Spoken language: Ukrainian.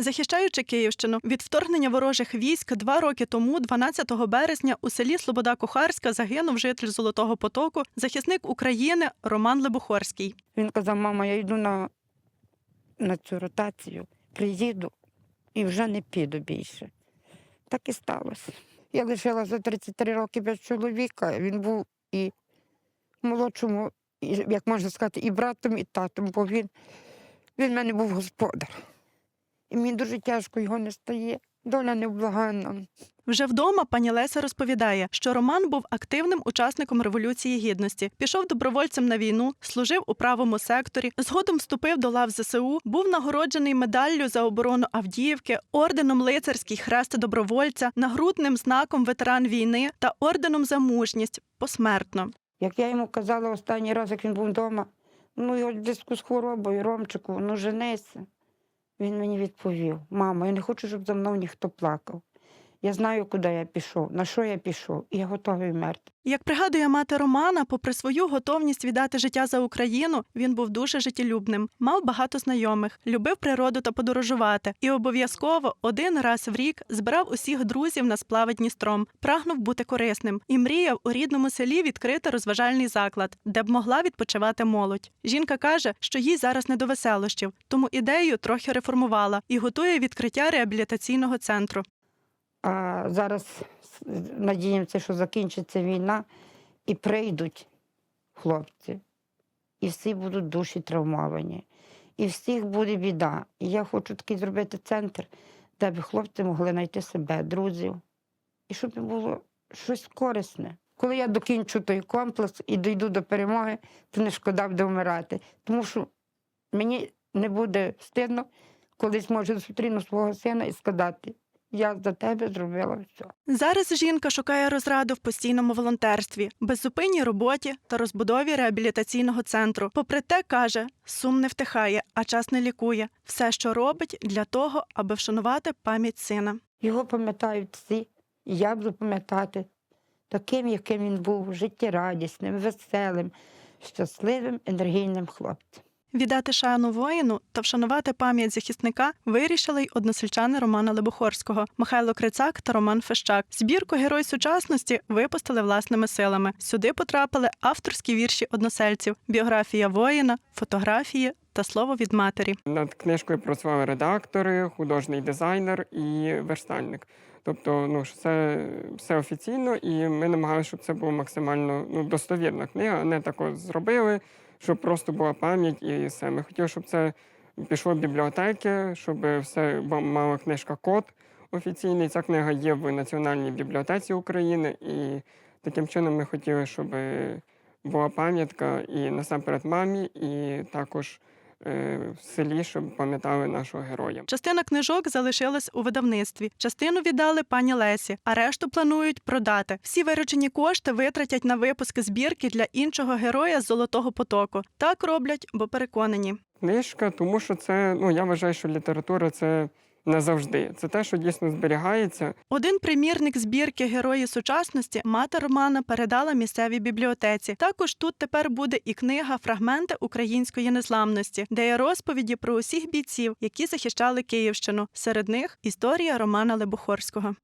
Захищаючи Київщину від вторгнення ворожих військ два роки тому, 12 березня, у селі Слобода Кухарська загинув житель Золотого Потоку, захисник України Роман Лебухорський. Він казав, мама, я йду на, на цю ротацію, приїду і вже не піду більше. Так і сталося. Я лишила за 33 роки без чоловіка. Він був і молодшому, і, як можна сказати, і братом, і татом, бо він, він в мене був господар. І мені дуже тяжко його не стає. Доля невблаганна. Вже вдома пані Леся розповідає, що Роман був активним учасником революції гідності, пішов добровольцем на війну, служив у правому секторі, згодом вступив до лав ЗСУ, був нагороджений медаллю за оборону Авдіївки, орденом лицарський хрест добровольця, нагрудним знаком ветеран війни та орденом за мужність посмертно. Як я йому казала останній раз, як він був вдома, ну його в зв'язку з хворобою, Ромчику, ну женися. Він мені відповів: мамо, я не хочу, щоб за мною ніхто плакав. Я знаю, куди я пішов, на що я пішов, і я готовий вмерти. Як пригадує мати Романа, попри свою готовність віддати життя за Україну, він був дуже життєлюбним, мав багато знайомих, любив природу та подорожувати, і обов'язково один раз в рік збирав усіх друзів на сплави Дністром, прагнув бути корисним і мріяв у рідному селі відкрити розважальний заклад, де б могла відпочивати молодь. Жінка каже, що їй зараз не до веселощів, тому ідею трохи реформувала і готує відкриття реабілітаційного центру. А зараз надіємося, що закінчиться війна і прийдуть хлопці. І всі будуть душі травмовані. І всіх буде біда. І я хочу такий зробити центр, де б хлопці могли знайти себе, друзів. І щоб було щось корисне. Коли я докінчу той комплекс і дійду до перемоги, то не шкода буде вмирати. Тому що мені не буде стидно, колись може зустріну свого сина і сказати, я за тебе зробила все. Зараз жінка шукає розраду в постійному волонтерстві, беззупинній роботі та розбудові реабілітаційного центру. Попри те, каже, сум не втихає, а час не лікує. Все, що робить для того, аби вшанувати пам'ять сина. Його пам'ятають всі, і я буду пам'ятати таким, яким він був, життєрадісним, веселим, щасливим, енергійним хлопцем. Віддати шану воїну та вшанувати пам'ять захисника вирішили й односельчани Романа Лебухорського Михайло Крицак та Роман Фещак. Збірку Герой сучасності випустили власними силами. Сюди потрапили авторські вірші односельців, біографія воїна, фотографії та слово від матері. Над книжкою працювали редактори, художній дизайнер і верстальник. Тобто, ну це все офіційно, і ми намагалися, щоб це було максимально ну, достовірна книга, не тако зробили, щоб просто була пам'ять і все. Ми хотіли, щоб це пішло в бібліотеки, щоб все мала книжка код офіційний. Ця книга є в Національній бібліотеці України, і таким чином ми хотіли, щоб була пам'ятка і насамперед мамі, і також в селі, щоб пам'ятали нашого героя. Частина книжок залишилась у видавництві. Частину віддали пані Лесі, а решту планують продати. Всі виручені кошти витратять на випуск збірки для іншого героя з золотого потоку. Так роблять, бо переконані. Книжка, тому що це, ну я вважаю, що література це не завжди. Це те, що дійсно зберігається. Один примірник збірки Герої сучасності мати Романа передала місцевій бібліотеці. Також тут тепер буде і книга Фрагменти української незламності, де є розповіді про усіх бійців, які захищали Київщину. Серед них історія Романа Лебухорського.